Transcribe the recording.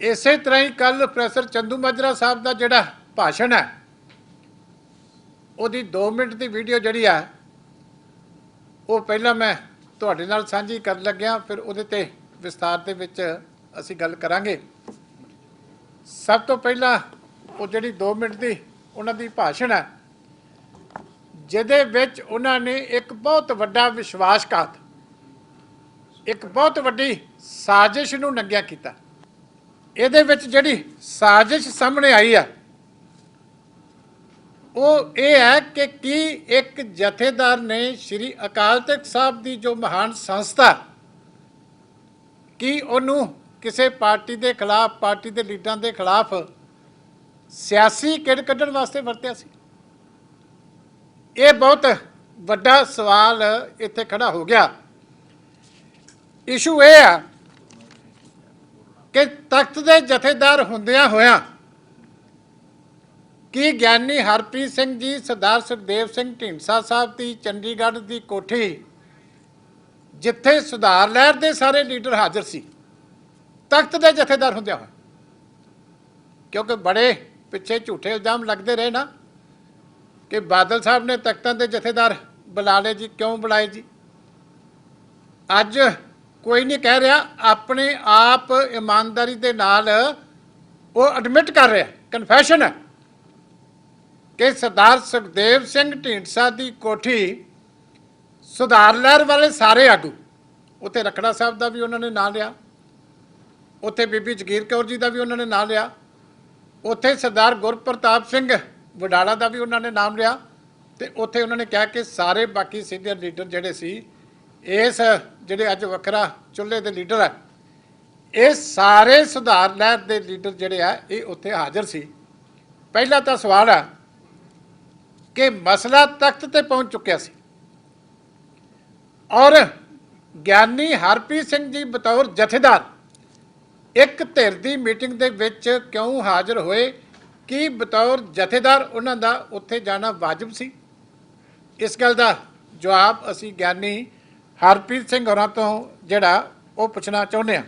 ਇਸੇ ਤਰ੍ਹਾਂ ਹੀ ਕੱਲ ਪ੍ਰੋਫੈਸਰ ਚੰਦੂ ਮਾਜਰਾ ਸਾਹਿਬ ਦਾ ਜਿਹੜਾ ਭਾਸ਼ਣ ਹੈ, ਉਹਦੀ 2 ਮਿੰਟ ਦੀ ਵੀਡੀਓ ਜਿਹੜੀ ਆ, ਉਹ ਪਹਿਲਾਂ ਮੈਂ ਤੁਹਾਡੇ ਨਾਲ ਸਾਂਝੀ ਕਰਨ ਲੱਗਿਆ, ਫਿਰ ਉਹਦੇ ਤੇ ਵਿਸਤਾਰ ਦੇ ਵਿੱਚ ਅਸੀਂ ਗੱਲ ਕਰਾਂਗੇ। ਸਭ ਤੋਂ ਪਹਿਲਾਂ ਉਹ ਜਿਹੜੀ 2 ਮਿੰਟ ਦੀ ਉਹਨਾਂ ਦੀ ਭਾਸ਼ਣ ਹੈ, ਜਿਹਦੇ ਵਿੱਚ ਉਹਨਾਂ ਨੇ ਇੱਕ ਬਹੁਤ ਵੱਡਾ ਵਿਸ਼ਵਾਸਘਾਤ, ਇੱਕ ਬਹੁਤ ਵੱਡੀ ਸਾਜ਼ਿਸ਼ ਨੂੰ ਨੰਗਿਆ ਕੀਤਾ। ਇਹਦੇ ਵਿੱਚ ਜਿਹੜੀ ਸਾਜ਼ਿਸ਼ ਸਾਹਮਣੇ ਆਈ ਆ, ਉਹ ਇਹ ਹੈ ਕਿ ਕੀ ਇੱਕ ਜਥੇਦਾਰ ਨੇ ਸ੍ਰੀ ਅਕਾਲ ਤਖਤ ਸਾਹਿਬ ਦੀ ਜੋ ਮਹਾਨ ਸੰਸਥਾ, ਕੀ ਉਹਨੂੰ ਕਿਸੇ ਪਾਰਟੀ ਦੇ ਖਿਲਾਫ, ਪਾਰਟੀ ਦੇ ਲੀਡਰਾਂ ਦੇ ਖਿਲਾਫ ਸਿਆਸੀ ਕਿੜ ਕੱਢਣ ਵਾਸਤੇ ਵਰਤਿਆ ਸੀ? ਇਹ ਬਹੁਤ ਵੱਡਾ ਸਵਾਲ ਇੱਥੇ ਖੜਾ ਹੋ ਗਿਆ। ਇਸ਼ੂ ਇਹ ਆ ਕਿ ਤਖਤ ਦੇ ਜਥੇਦਾਰ ਹੁੰਦਿਆਂ ਹੋਇਆਂ ਕੀ ਗਿਆਨੀ ਹਰਪ੍ਰੀਤ ਸਿੰਘ ਜੀ, ਸਰਦਾਰ ਸੁਖਦੇਵ ਸਿੰਘ ਢੀਂਡਸਾ ਸਾਹਿਬ ਦੀ ਚੰਡੀਗੜ੍ਹ ਦੀ ਕੋਠੀ ਜਿੱਥੇ ਸੁਧਾਰ ਲਹਿਰ ਦੇ ਸਾਰੇ ਲੀਡਰ ਹਾਜ਼ਰ ਸੀ, ਤਖਤ ਦੇ ਜਥੇਦਾਰ ਹੁੰਦਿਆਂ ਹੋਇਆ? ਕਿਉਂਕਿ ਬੜੇ ਪਿੱਛੇ ਝੂਠੇ ਇਲਜ਼ਾਮ ਲੱਗਦੇ ਰਹੇ ਨਾ ਕਿ ਬਾਦਲ ਸਾਹਿਬ ਨੇ ਤਖਤਾਂ ਦੇ ਜਥੇਦਾਰ ਬੁਲਾ ਲਏ ਜੀ, ਕਿਉਂ ਬੁਲਾਏ ਜੀ? ਅੱਜ ਕੋਈ ਨਹੀਂ ਕਹਿ ਰਿਹਾ, ਆਪਣੇ ਆਪ ਇਮਾਨਦਾਰੀ ਦੇ ਨਾਲ ਉਹ ਐਡਮਿਟ ਕਰ ਰਿਹਾ ਕਨਫੈਸ਼ਨ ਹੈ ਕਿ ਸਰਦਾਰ ਸੁਖਦੇਵ ਸਿੰਘ ਢੀਂਡਸਾ ਦੀ ਕੋਠੀ ਸੁਧਾਰ ਲਹਿਰ ਵਾਲੇ ਸਾਰੇ ਆਗੂ, ਉੱਥੇ ਰਖੜਾ ਸਾਹਿਬ ਦਾ ਵੀ ਉਹਨਾਂ ਨੇ ਨਾਂ ਲਿਆ, ਉੱਥੇ ਬੀਬੀ ਜਗੀਰ ਕੌਰ ਜੀ ਦਾ ਵੀ ਉਹਨਾਂ ਨੇ ਨਾਂ ਲਿਆ, ਉੱਥੇ ਸਰਦਾਰ ਗੁਰਪ੍ਰਤਾਪ ਸਿੰਘ ਵਡਾਲਾ ਦਾ ਵੀ ਉਹਨਾਂ ਨੇ ਨਾਮ ਲਿਆ ਤੇ ਉੱਥੇ ਉਹਨਾਂ ਨੇ ਕਿਹਾ ਕਿ ਸਾਰੇ ਬਾਕੀ ਸੀਨੀਅਰ ਲੀਡਰ ਜਿਹੜੇ ਸੀ ਇਸ ਜਿਹੜੇ ਅੱਜ ਵੱਖਰਾ ਚੁੱਲ੍ਹੇ ਦੇ ਲੀਡਰ ਆ, ਇਹ ਸਾਰੇ ਸੁਧਾਰ ਲਹਿਰ ਦੇ ਲੀਡਰ ਜਿਹੜੇ ਆ, ਇਹ ਉੱਥੇ ਹਾਜ਼ਰ ਸੀ। ਪਹਿਲਾ ਤਾਂ ਸਵਾਲ ਆ ਕਿ ਮਸਲਾ ਤਖਤ ਤੇ ਪਹੁੰਚ ਚੁੱਕਿਆ ਸੀ। ਔਰ ਗਿਆਨੀ ਹਰਪ੍ਰੀਤ ਸਿੰਘ ਜੀ ਬਤੌਰ ਜਥੇਦਾਰ, ਇੱਕ ਧਿਰ ਦੀ ਮੀਟਿੰਗ ਦੇ ਵਿੱਚ ਕਿਉਂ ਹਾਜ਼ਰ ਹੋਏ? ਕੀ ਬਤੌਰ ਜਥੇਦਾਰ ਉਹਨਾਂ ਦਾ ਉੱਥੇ ਜਾਣਾ ਵਾਜਬ ਸੀ? ਇਸ ਗੱਲ ਦਾ ਜਵਾਬ ਅਸੀਂ ਗਿਆਨੀ ਹਰਪ੍ਰੀਤ ਸਿੰਘ ਹੋਰਾਂ ਤੋਂ ਜਿਹੜਾ ਉਹ ਪੁੱਛਣਾ ਚਾਹੁੰਦੇ ਹਾਂ।